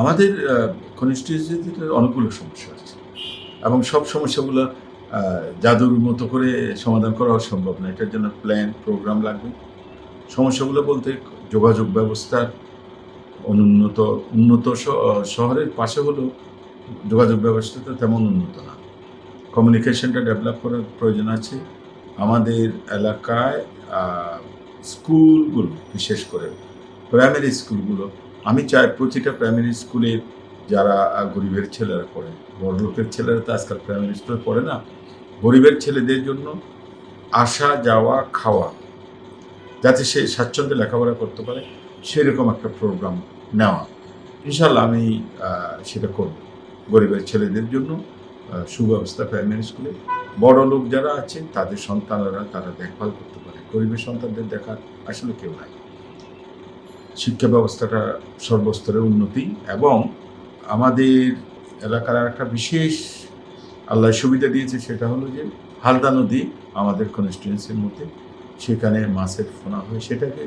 আমাদের কনস্টিটিউন্সিতে অনেকগুলো সমস্যা আছে। এবং সব সমস্যাগুলো জাদুর মতো করে সমাধান করা সম্ভব না। এটার জন্য প্ল্যান প্রোগ্রাম লাগবে। সমস্যাগুলো বলতে যোগাযোগ ব্যবস্থার অনুন্নত, উন্নত শহরের পাশে হলেও যোগাযোগ ব্যবস্থাটা তেমন উন্নত না। কমিউনিকেশনটা ডেভেলপ করার প্রয়োজন আছে। আমাদের এলাকায় স্কুলগুলো, বিশেষ করে প্রাইমারি স্কুলগুলো আমি চাই প্রতিটা প্রাইমারি স্কুলের যারা গরিবের ছেলেরা পড়ে, বড় লোকের ছেলেরা তো আজকাল প্রাইমারি স্কুলে পড়ে না, গরিবের ছেলেদের জন্য আসা, যাওয়া, খাওয়া, যাতে সে স্বাচ্ছন্দ্যে লেখাপড়া করতে পারে, সেরকম একটা প্রোগ্রাম নেওয়া। ইনশাল্লাহ আমি সেটা করব। গরিবের ছেলেদের জন্য সুব্যবস্থা প্রাইমারি স্কুলে বড় লোক যারা আছে, তাদের সন্তানরা, তারা দেখভাল করতে পারে। গরিবের সন্তানদের দেখার আসলে কেউ নাই। শিক্ষা ব্যবস্থাটা সর্বস্তরের উন্নতি এবং আমাদের এলাকার একটা বিশেষ আল্লাহ সুবিধা দিয়েছে সেটা হলো যে হালদা নদী আমাদের কনস্টিটুয়েন্সির মধ্যে। সেখানে মাছের ফোনা হয়। সেটাকে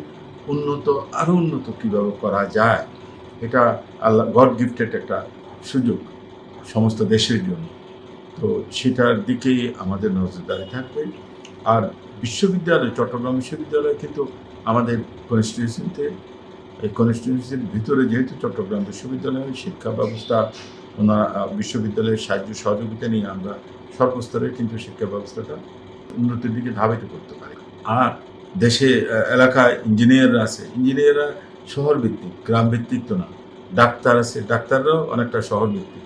উন্নত আরও উন্নত কীভাবে করা যায়, এটা আল্লাহ গড গিফটেড একটা সুযোগ সমস্ত দেশের জন্য। তো সেটার দিকেই আমাদের নজরদারি থাকবে। আর বিশ্ববিদ্যালয়, চট্টগ্রাম বিশ্ববিদ্যালয় কিন্তু আমাদের কনস্টিটিউশনতে এই কনস্টিটিউন্সির ভিতরে যেহেতু চট্টগ্রাম বিশ্ববিদ্যালয়ের শিক্ষা ব্যবস্থা, ওনার বিশ্ববিদ্যালয়ের সাহায্য, সহযোগিতা নিয়ে আমরা সর্বস্তরে কিন্তু শিক্ষা ব্যবস্থাটা উন্নতির দিকে ধাবিত করতে পারি। আর দেশে এলাকায় ইঞ্জিনিয়াররা আছে। ইঞ্জিনিয়াররা শহর ভিত্তিক গ্রাম ভিত্তিক তো না। ডাক্তার আছে, ডাক্তাররাও অনেকটা শহর ভিত্তিক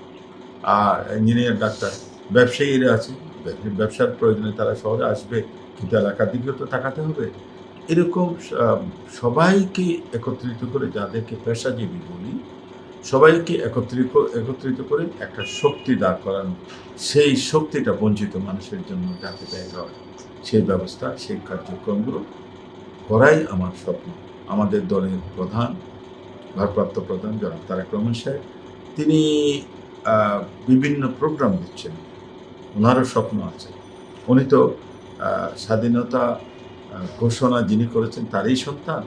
আর ইঞ্জিনিয়ার, ডাক্তার, ব্যবসায়ীরা আছে। ব্যবসার প্রয়োজনে তারা শহরে আসবে, কিন্তু এলাকার দিকেও তো তাকাতে হবে। এরকম সবাইকে একত্রিত করে যাদেরকে পেশাজীবী বলি, সবাইকে একত্রিত একত্রিত করে একটা শক্তি দাঁড় করানো, সেই শক্তিটা বঞ্চিত মানুষের জন্য যাতে ব্যয় হয়, সেই ব্যবস্থা, সেই কার্যক্রমগুলো করাই আমার স্বপ্ন। আমাদের দলের প্রধান, ভারপ্রাপ্ত প্রধান জনাব তারেক রহমান সাহেব, তিনি বিভিন্ন প্রোগ্রাম দিচ্ছেন। ওনারও স্বপ্ন আছে। উনি তো স্বাধীনতা ঘোষণা যিনি করেছেন, তারই সন্তান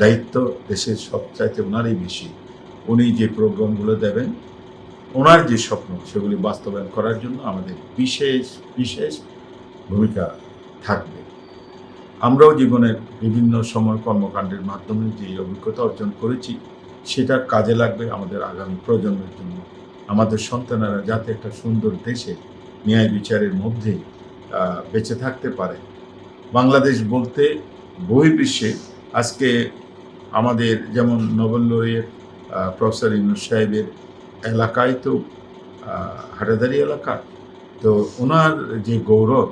দায়িত্ব দেশের সবচাইতে ওনারই বেশি। উনি যে প্রোগ্রামগুলো দেবেন, ওনার যে স্বপ্ন, সেগুলি বাস্তবায়ন করার জন্য আমাদের বিশেষ বিশেষ ভূমিকা থাকবে। আমরাও জীবনের বিভিন্ন সময় কর্মকাণ্ডের মাধ্যমে যে অভিজ্ঞতা অর্জন করেছি, সেটা কাজে লাগবে আমাদের আগামী প্রজন্মের জন্য। আমাদের সন্তানেরা যাতে একটা সুন্দর দেশে ন্যায় বিচারের মধ্যে বেঁচে থাকতে পারে। বাংলাদেশ বলতে বহির্বিশ্বে আজকে আমাদের যেমন নোবেল প্রফেসর ইউনুস সাহেবের এলাকায় তো হাটাদারি এলাকা, তো ওনার যে গৌরব,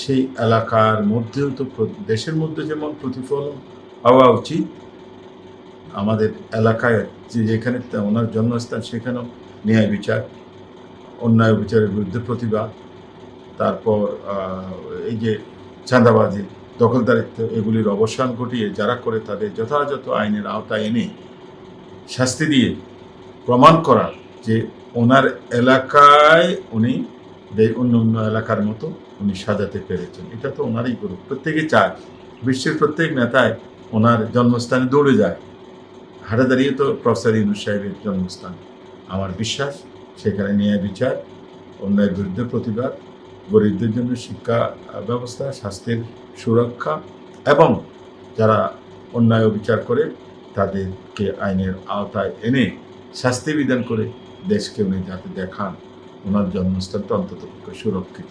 সেই এলাকার মধ্যেও তো দেশের মধ্যে যেমন প্রতিফলন হওয়া উচিত, আমাদের এলাকায় যে যেখানে ওনার জন্মস্থান সেখানেও ন্যায় বিচার, অন্যায় বিচারের বিরুদ্ধে প্রতিবাদ, তারপর এই যে চাঁদাবাজি, দখলদারিত্ব এগুলির অবসান ঘটিয়ে যারা করে তাদের যথাযথ আইনের আওতায় এনে শাস্তি দিয়ে প্রমাণ করা যে ওনার এলাকায় উনি অন্য অন্য এলাকার মতো উনি সাজাতে পেরেছেন। এটা তো ওনারই গৌরব প্রত্যেকে চায়, বিশ্বের প্রত্যেক নেতায় ওনার জন্মস্থানে দৌড়ে যায়। হাটে দাঁড়িয়ে তো প্রফেসর ইউনুস সাহেবের জন্মস্থান। আমার বিশ্বাস, সেখানে ন্যায় বিচার, অন্যায়ের বিরুদ্ধে প্রতিবাদ গরিবদের জন্য শিক্ষা ব্যবস্থা, স্বাস্থ্যের সুরক্ষা এবং যারা অন্যায় বিচার করে তাদেরকে আইনের আওতায় এনে শাস্তি বিধান করে দেশকে উনি যাতে দেখান, ওনার জন্মস্থানটা অন্তত সুরক্ষিত।